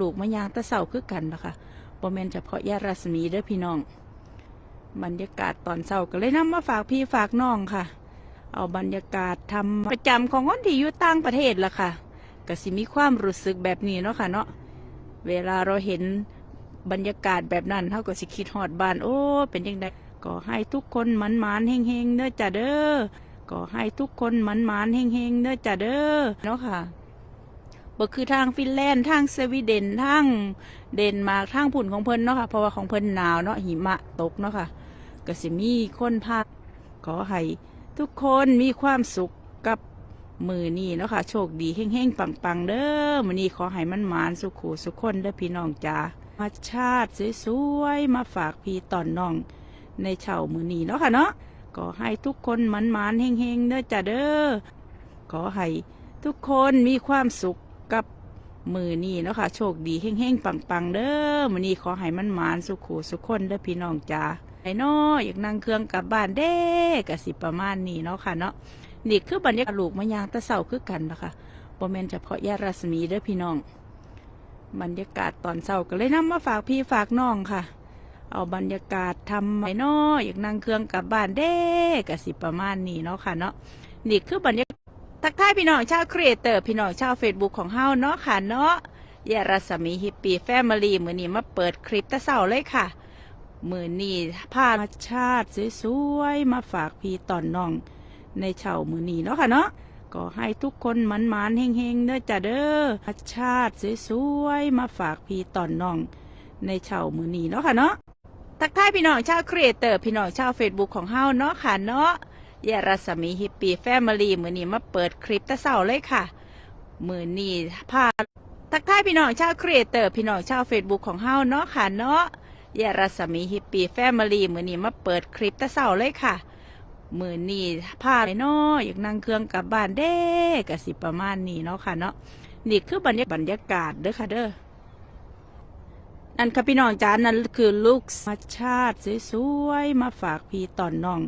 ลูกมายางตะเสาคือกันนะคะบ่แมนเฉพาะยารัศมีเด้อพี่น้อง บรรยากาศตอนเช้าก็เลยนำมาฝากพี่ฝากน้องค่ะ เอาบรรยากาศทำประจำของคนที่อยู่ต่างประเทศล่ะค่ะก็สิมีความรู้สึกแบบนี้เนาะค่ะเนาะเวลาเราเห็นบรรยากาศแบบนั้นเท่ากับสิคิดฮอดบ้านโอ้เป็นยังไงก็ให้ทุกคนมันมานเฮงเฮงเด้อจ้าเด้อก็ให้ทุกคนมันมานเฮงเฮงเด้อจ้าเด้อเนาะค่ะ บ่คือทางฟินแลนด์ทางสวีเดนทางเดนมาร์กทางผุ่นของเพิ่นเนาะค่ะเพราะว่าของเพิ่นหนาวเนาะหิมะตกเนาะค่ะก็สิมีคนพาขอให้ทุกคนมีความสุขกับมือนี้เนาะค่ะโชคดีเฮ้งๆปังๆเด้อมือนี้ขอให้มันหมานสุขูสุขคนเด้อพี่น้องจ้ามาชาติสวยๆมาฝากพี่ตอนน้องในเช้ามือนี้เนาะค่ะเนาะก็ให้ทุกคนมันหมานๆเฮงๆเด้อจ้าเด้อขอให้ทุกคนมีความสุข มือนี้เนาะค่ะโชคดีเฮ้งๆปังๆเด้อมือนี้ขอให้มันหมานสุขูสุขคนเด้อพี่น้องจ้าไอ้น้ออยากนั่งเครื่องกลับบ้านเด้กะสิประมาณนี้เนาะค่ะเนาะนี่คือบรรยากาศลูกมายางตะเสาคือกันนะคะบ่แมนเฉพาะยารัศมีเด้อพี่น้อง บรรยากาศตอนเช้าก็เลยนำมาฝากพี่ฝากน้องค่ะ เอาบรรยากาศทำไอ้น้ออยากนั่งเครื่องกลับบ้านเด้กะสิประมาณนี้เนาะค่ะเนาะนี่คือบรรยากาศ ทักทายพี่น้องชาวครีเอเตอร์พี่น้องชาวเฟซบุ๊กของเฮาเนาะค่ะเนาะยารัศมีฮิปปี้แฟมิลี่มือนี้มาเปิดคลิปตะเสาเลยค่ะ มือนี้พาชาติสวยๆมาฝากพี่ตอนน้อง ในเช้ามือนี้เนาะค่ะเนาะก็ให้ทุกคนมันมานๆเฮงๆเด้อจ้าเด้อชาติสวยๆมาฝากพี่ตอนน้อง ในเช้ามือนี้เนาะค่ะเนาะทักทายพี่น้องชาวครีเอเตอร์พี่น้องชาวเฟซบุ๊กของเฮาเนาะค่ะเนาะ ยารัศมีฮิปปี้แฟมิลี่มือนี้มาเปิดคลิปตะเสาเลยค่ะ มือนี้พาทักทายพี่น้องชาวครีเอเตอร์พี่น้องชาวเฟซบุ๊กของเฮาเนาะค่ะเนาะยารัศมีฮิปปี้แฟมิลี่มือนี้มาเปิดคลิปตะเสาเลยค่ะ มือนี้พาไอ้น้ออยากนั่งเครื่องกลับบ้านเด้กะสิประมาณนี้เนาะค่ะเนาะนี่คือบรรยากาศบรรยากาศเด้อค่ะเด้อนั่นค่ะพี่น้องจ้านั่นคือลูกธรรมชาติสวยๆมาฝากพี่ตอนน้อง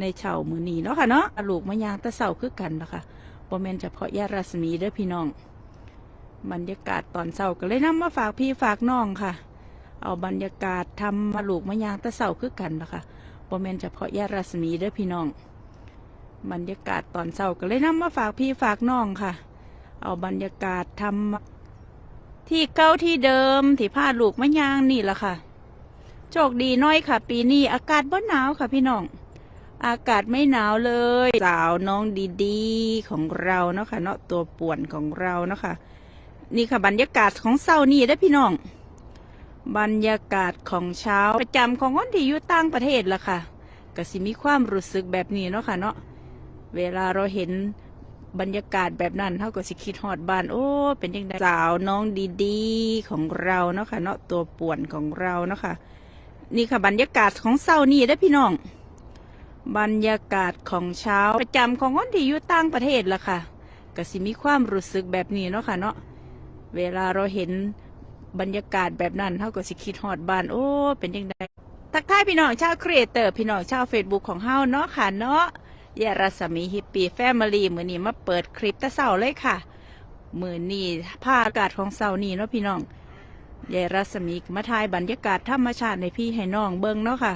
ในเช้ามือนี้เนาะค่ะเนาะลูกมายางตะเสาคือกันนะคะบ่แม่นเฉพาะยารัศมีเด้อพี่น้อง บรรยากาศตอนเช้าก็เลยนำมาฝากพี่ฝากน้องค่ะ เอาบรรยากาศทำมาลูกมายางตะเสาคือกันนะคะบ่แม่นเฉพาะยารัศมีเด้อพี่น้อง บรรยากาศตอนเช้าก็เลยนำมาฝากพี่ฝากน้องค่ะ เอาบรรยากาศทำมาที่เก้าที่เดิมที่พาลูกมายางนี่แหละค่ะโชคดีน้อยค่ะ ปีนี้อากาศบ่หนาวค่ะพี่น้อง อากาศไม่หนาวเลย สาวน้องดีๆของเราเนาะค่ะเนาะตัวป่วนของเราเนาะค่ะ นี่ค่ะบรรยากาศของเช้านี่เด้พี่น้อง บรรยากาศของเช้าประจำของคนที่อยู่ต่างประเทศละค่ะก็สิมีความรู้สึกแบบนี้เนาะค่ะเนาะเวลาเราเห็นบรรยากาศแบบนั้นเท่ากับสิคิดฮอดบ้าน โอ้เป็นยังไงสาวน้องดีๆของเราเนาะค่ะเนาะตัวป่วนของเราเนาะค่ะ นี่ค่ะบรรยากาศของเช้านี่เด้พี่น้อง บรรยากาศของเช้าประจำของคนที่อยู่ต่างประเทศล่ะค่ะก็สิมีความรู้สึกแบบนี้เนาะค่ะเนาะเวลาเราเห็นบรรยากาศแบบนั้นเท่ากับสิคิดฮอดบ้านโอ้เป็นยังไงทักทายพี่น้องชาวครีเอเตอร์พี่น้องชาวเฟซบุ๊กของเฮาเนาะค่ะเนาะยารัศมีฮิปปี้แฟมิลี่มือนี้มาเปิดคลิปตะเสาเลยค่ะ มือนี้ภาพอากาศของเสานี้เนาะพี่น้องยายรัศมีมาถ่ายบรรยากาศธรรมชาติในพี่ให้น้องเบิ่งเนาะค่ะ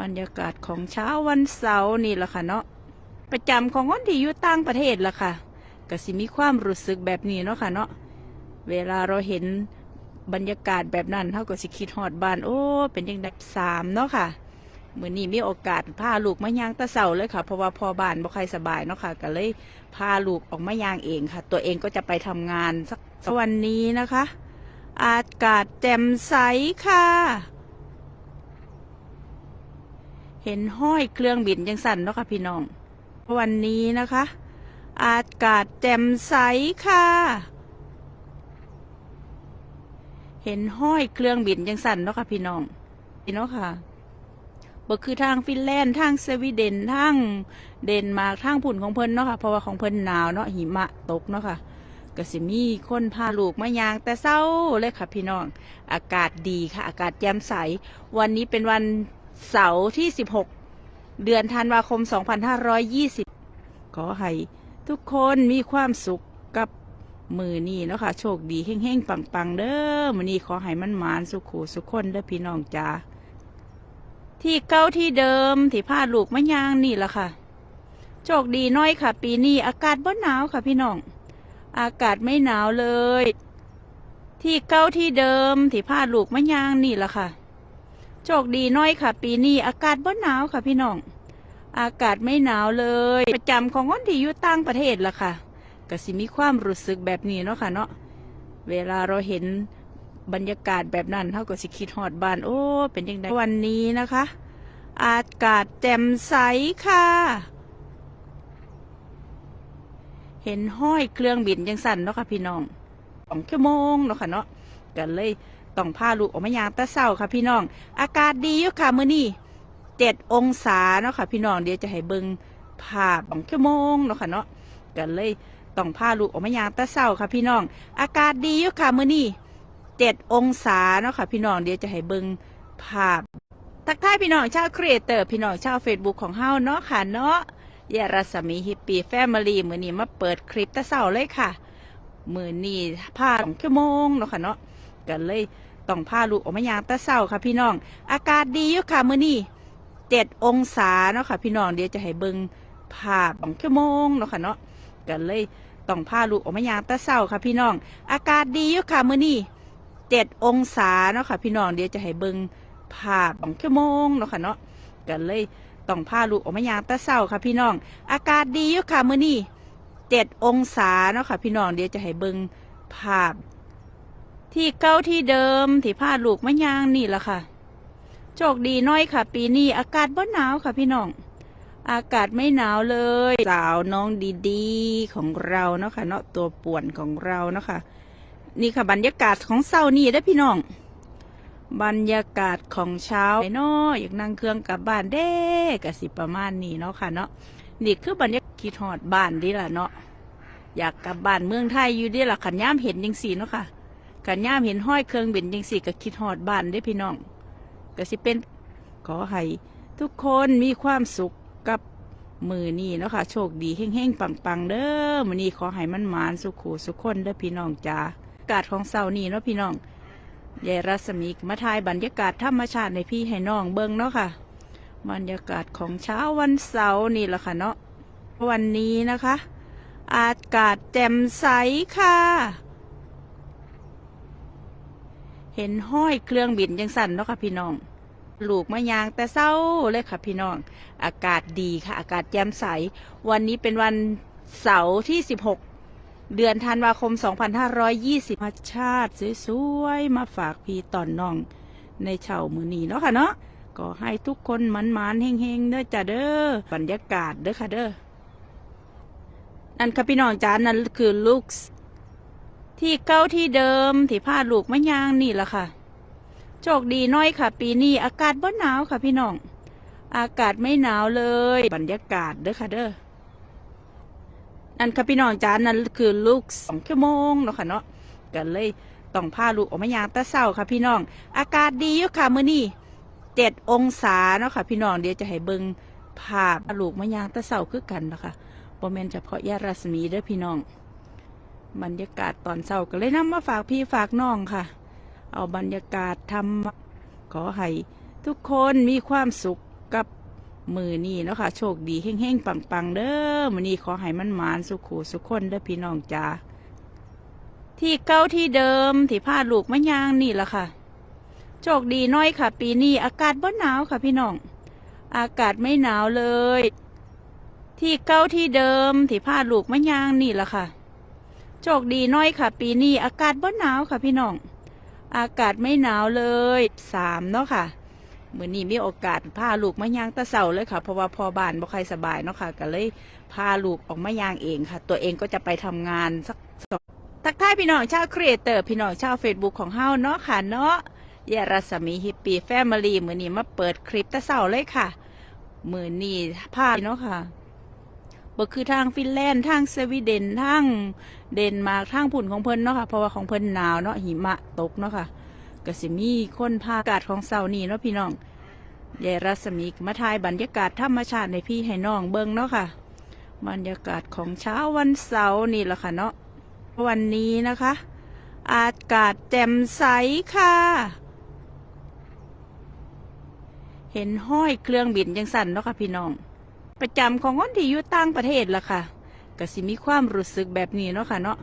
บรรยากาศของเช้าวันเสาร์นี่แหละค่ะเนาะประจำของคนที่อยู่ต่างประเทศล่ะค่ะก็สิมีความรู้สึกแบบนี้เนาะค่ะเนาะเวลาเราเห็นบรรยากาศแบบนั้นเท่ากับสิคิดฮอดบ้านโอ้เป็นยังไงสามเนาะค่ะมือนี้มีโอกาสพาลูกมายางตะเสาเลยค่ะ เพราะว่าพอบ้านบ่ใครสบายเนาะค่ะ ก็เลยพาลูกออกมายางเองค่ะ ตัวเองก็จะไปทำงานสักวันนี้นะคะ อากาศแจ่มใสค่ะ เห็นห้อยเครื่องบินยังสั่นเนาะค่ะพี่น้อง วันนี้นะคะ อากาศแจ่มใสค่ะ เห็นห้อยเครื่องบินยังสั่นเนาะค่ะพี่น้องพี่น้องค่ะบ่คือทางฟินแลนด์ทางสวีเดนทางเดนมาร์กทางผุ่นของเพิ่นเนาะค่ะเพราะว่าของเพิ่นหนาวเนาะหิมะตกเนาะค่ะก็สิมีคนพาลูกมายางแต่เศร้าเลยค่ะพี่น้อง อากาศดีค่ะ อากาศแจ่มใส วันนี้เป็นวัน เสาร์ที่ 16 เดือนธันวาคม 2520 ขอให้ทุกคนมีความสุขกับมือนี่เนาะค่ะ โชคดีเฮงๆ ปังๆ เด้อมือนี้ขอให้มันหมานสุขูสุขคนเด้อพี่น้องจ้าที่เก้าที่เดิมที่พาลูกมะยางนี่ละค่ะ โชคดีน้อยค่ะ ปีนี้อากาศบ่หนาวค่ะพี่น้อง อากาศไม่หนาวเลย ที่เก้าที่เดิมที่พาลูกมะยางนี่ละค่ะ โชคดีน้อยค่ะ ปีนี้อากาศบ่หนาวค่ะพี่น้อง อากาศไม่หนาวเลย ประจำของคนที่อยู่ต่างประเทศล่ะค่ะก็สิมีความรู้สึกแบบนี้เนาะค่ะเนาะเวลาเราเห็นบรรยากาศแบบนั้นเท่ากับสิคิดฮอดบ้านโอ้เป็นยังไงวันนี้นะคะ อากาศแจ่มใสค่ะ เห็นห้อยเครื่องบินยังสั่นเนาะค่ะพี่น้องสองชั่วโมงเนาะค่ะเนาะกันเลย ต้องพาลูกออกมายางตะเศร้าค่ะพี่น้อง อากาศดีอยู่ค่ะมื้อนี้เจ็ดองศาเนาะค่ะพี่น้องเดี๋ยวจะให้เบิ่งภาพสองชั่วโมงเนาะค่ะเนาะกันเลยต้องพาลูกออกมายางตะเศร้าค่ะพี่น้อง อากาศดีอยู่ค่ะมื้อนี้เจ็ดองศาเนาะค่ะพี่น้องเดี๋ยวจะให้เบิ่งภาพ ทักทายพี่น้องชาวครีเอเตอร์พี่น้องชาวเฟซบุ๊กของเฮาเนาะค่ะเนาะยารัศมีฮิปปี้แฟมิลี่มือนี้มาเปิดคลิปตะเสาเลยค่ะ มือนี้พาสองชั่วโมงเนาะค่ะเนาะ กันเลยต้องพาลูกออกมายางตะเสาค่ะพี่น้อง อากาศดีอยู่ค่ะมือนี้เจ็ดองศาเนาะค่ะพี่น้องเดี๋ยวจะให้เบิ่งภาพสองชั่วโมงเนาะค่ะเนาะกันเลยต้องพาลูกออกมายางตะเสาค่ะพี่น้องอากาศดีอยู่ค่ะมือนี้เจ็ดองศาเนาะค่ะพี่น้องเดี๋ยวจะให้เบิ่งภาพสองชั่วโมงเนาะค่ะเนาะกันเลยต้องพาลูกออกมายางตะเศร้าค่ะพี่น้อง อากาศดีอยู่ค่ะมื้อนี้เจ็ดองศาเนาะค่ะพี่น้องเดี๋ยวจะให้เบิ่งภาพ ที่เก้าที่เดิมที่พาลูกมายางนี่แหละค่ะ โชคดีน้อยค่ะ ปีนี้อากาศบ่หนาวค่ะพี่น้อง อากาศไม่หนาวเลย สาวน้องดีๆของเราเนาะค่ะเนาะตัวป่วนของเราเนาะค่ะ นี่ค่ะบรรยากาศของเศร้านี่ได้พี่น้อง บรรยากาศของเช้าไอ้เนาะอยากนั่งเครื่องกลับบ้านเด้กสิประมาณนี้เนาะค่ะเนาะนี่คือบรรยากาศคิดฮอดบ้านดีล่ะเนาะอยากกลับบ้านเมืองไทยอยู่ดีล่ะขันย่ามเห็นยังสีเนาะค่ะ ขันย่ามเห็นห้อยเครื่องบินยังสี่ก็คิดฮอดบ้านได้พี่น้องก็สิเป็นขอให้ทุกคนมีความสุขกับมือนี้เนาะค่ะ โชคดีเฮ้งๆ ปังๆ เด้อมือนี้ขอให้มันหมานสุขูสุขคนเด้อพี่น้องจ้าอากาศของเสาร์นี้เนาะพี่น้องยายรัศมีมาถ่ายบรรยากาศธรรมชาติในพี่ให้น้องเบิ่งเนาะค่ะ บรรยากาศของเช้าวันเสาร์นี่แหละค่ะเนาะวันนี้นะคะ อากาศแจ่มใสค่ะ เห็นห้อยเครื่องบินยังสั่นเนาะค่ะพี่น้องลูกมะยางแต่เศร้าเลยค่ะพี่น้อง อากาศดีค่ะ อากาศแจ่มใส วันนี้เป็นวันเสาร์ที่ 16 เดือนธันวาคม 2520ธรรมชาติสวยๆมาฝากพี่ตอนน้อง ในเช้ามือนีเนาะค่ะเนาะก็ให้ทุกคนมันมันเฮงๆเด้อจ้าเด้อบรรยากาศเด้อค่ะเด้อนั่นค่ะพี่น้องจ้านั่นคือลูกส ที่เก้าที่เดิมที่พาลูกมะยางนี่แหละค่ะ โชคดีน้อยค่ะ ปีนี้อากาศบ่หนาวค่ะพี่น้อง อากาศไม่หนาวเลย บรรยากาศเด้อค่ะเด้อนั่นค่ะพี่น้องจานนั่นคือลูกสองชั่วโมงเนาะค่ะเนาะกันเลยต้องพาลูกออกมายางตะเศร้าค่ะพี่น้อง อากาศดีอยู่ค่ะมื้อนี้เจ็ดองศาเนาะค่ะพี่น้องเดี๋ยวจะให้เบิ่งภาพลูกมายางตะเศร้าคือกันนะคะบ่แม่นเฉพาะยารัศมีเด้อพี่น้อง บรรยากาศตอนเช้าก็เลยนำมาฝากพี่ฝากน้องค่ะ เอาบรรยากาศทำขอให้ทุกคนมีความสุขกับมือนี่เนาะค่ะ โชคดีเฮ้งๆปังๆ เด้อมือนี้ขอให้มันหมานสุขูสุขคนเด้อพี่น้องจ้าที่เก้าที่เดิมที่พาลูกมะยางนี่ละค่ะ โชคดีน้อยค่ะ ปีนี้อากาศบ่หนาวค่ะพี่น้อง อากาศไม่หนาวเลย ที่เก้าที่เดิมที่พาลูกมะยางนี่ละค่ะ โชคดีน้อยค่ะ ปีนี้อากาศบ่หนาวค่ะพี่น้อง อากาศไม่หนาวเลยสามเนาะค่ะมือนี้มีโอกาสพาลูกมายางตะเสาเลยค่ะ เพราะว่าพอบ้านบ่ใครสบายเนาะค่ะ ก็เลยพาลูกออกมายางเองค่ะ ตัวเองก็จะไปทำงานสักสองทักทายพี่น้องชาวครีเอเตอร์พี่น้องชาวเฟซบุ๊กของเฮาเนาะค่ะเนาะยารัศมีฮิปปี้แฟมิลี่มือนี้มาเปิดคลิปตะเสาเลยค่ะ มือนี้พาเนาะค่ะ บ่คือทางฟินแลนด์ทางสวีเดนทางเดนมาร์กทางผุ่นของเพิ่นเนาะค่ะเพราะว่าของเพิ่นหนาวเนาะหิมะตกเนาะค่ะก็สิมีคนพาอากาศของเสาร์นี้เนาะพี่น้องยายรัศมีมาถ่ายบรรยากาศธรรมชาติในพี่ให้น้องเบิ่งเนาะค่ะ บรรยากาศของเช้าวันเสาร์นี่แหละค่ะเนาะวันนี้นะคะ อากาศแจ่มใสค่ะ เห็นห้อยเครื่องบินยังสั่นเนาะค่ะพี่น้อง ประจำของคนที่อยู่ต่างประเทศล่ะค่ะก็สิมีความรู้สึกแบบนี้เนาะค่ะเนาะ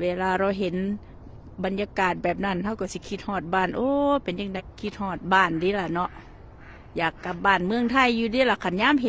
เวลาเราเห็นบรรยากาศแบบนั้นเท่ากับสิคิดฮอดบ้าน โอ้เป็นยังไงคิดฮอดบ้านดีล่ะเนาะอยากกลับบ้านเมืองไทยอยู่ดีล่ะขันย่ามเห็น